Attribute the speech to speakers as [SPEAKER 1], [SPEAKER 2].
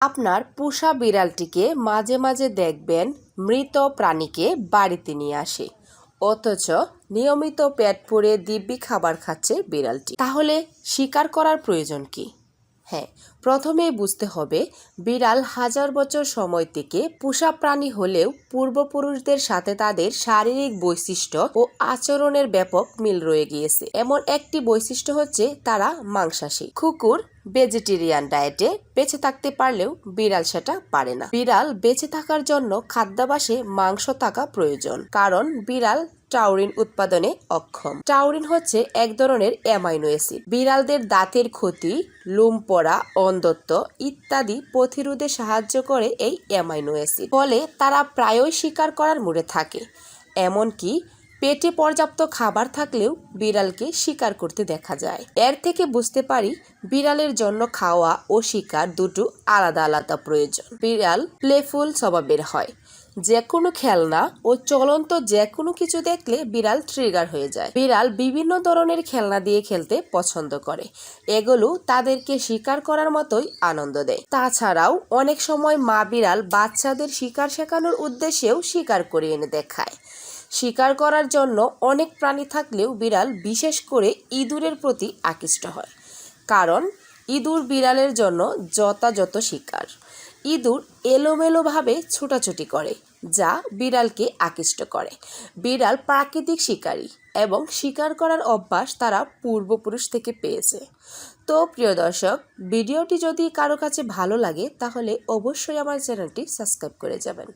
[SPEAKER 1] আপনার পোষা বিড়ালটিকে মাঝে মাঝে দেখবেন মৃত প্রাণীকে বাড়িতে নিয়ে আসে। অথচ নিয়মিত পেট পরে দিব্যি খাবার খাচ্ছে বিড়ালটি। তাহলে শিকার করার প্রয়োজন কি? হ্যাঁ প্রথমেই বুঝতে হবে, বিড়াল হাজার বছর সময় থেকে পোষা প্রাণী হলেও পূর্বপুরুষদের সাথে তাদের শারীরিক বৈশিষ্ট্য ও আচরণের ব্যাপক মিল রয়ে গিয়েছে। এমন একটি বৈশিষ্ট্য হচ্ছে তারা মাংসাশী। কুকুর ভেজিটেরিয়ান ডায়েটে বেঁচে থাকতে পারলেও বিড়াল সেটা পারে না। বিড়াল বেঁচে থাকার জন্য খাদ্যাভাসে মাংস থাকা প্রয়োজন, কারণ বিড়াল টাউরিন উৎপাদনে অক্ষম। টাউরিন হচ্ছে এক ধরনের অ্যামাইনো অ্যাসিড বিড়ালদের দাঁতের ক্ষতি, লুম পড়া, অন্ধত্ব ইত্যাদি প্রতিরোধে সাহায্য করে এই অ্যামাইনো অ্যাসিড ফলে তারা প্রায়ই শিকার করার মুড়ে থাকে। এমনকি পেটে পর্যাপ্ত খাবার থাকলেও বিড়ালকে শিকার করতে দেখা যায়। এর থেকে বুঝতে পারি বিড়ালের জন্য খাওয়া ও শিকার দুটো আলাদা আলাদা প্রয়োজন। বিড়াল প্লেফুল স্বভাবের হয়। যে কোনো খেলনা ও চলন্ত যে কোনো কিছু দেখলে বিড়াল ট্রিগার হয়ে যায়। বিড়াল বিভিন্ন ধরনের খেলনা দিয়ে খেলতে পছন্দ করে। এগুলো তাদেরকে শিকার করার মতোই আনন্দ দেয়। তাছাড়াও অনেক সময় মা বিড়াল বাচ্চাদের শিকার শেখানোর উদ্দেশ্যেও শিকার করে এনে দেখায়। শিকার করার জন্য অনেক প্রাণী থাকলেও বিড়াল বিশেষ করে ইঁদুরের প্রতি আকৃষ্ট হয়। কারণ ইঁদুর বিড়ালের জন্য যথাযথ শিকার। ইঁদুর এলোমেলোভাবে ছোটাছুটি করে, যা বিড়ালকে আকৃষ্ট করে। বিড়াল প্রাকৃতিক শিকারী এবং শিকার করার অভ্যাস তারা পূর্বপুরুষ থেকে পেয়েছে। তো প্রিয় দর্শক, ভিডিওটি যদি কারও কাছে ভালো লাগে, তাহলে অবশ্যই আমার চ্যানেলটি সাবস্ক্রাইব করে যাবেন।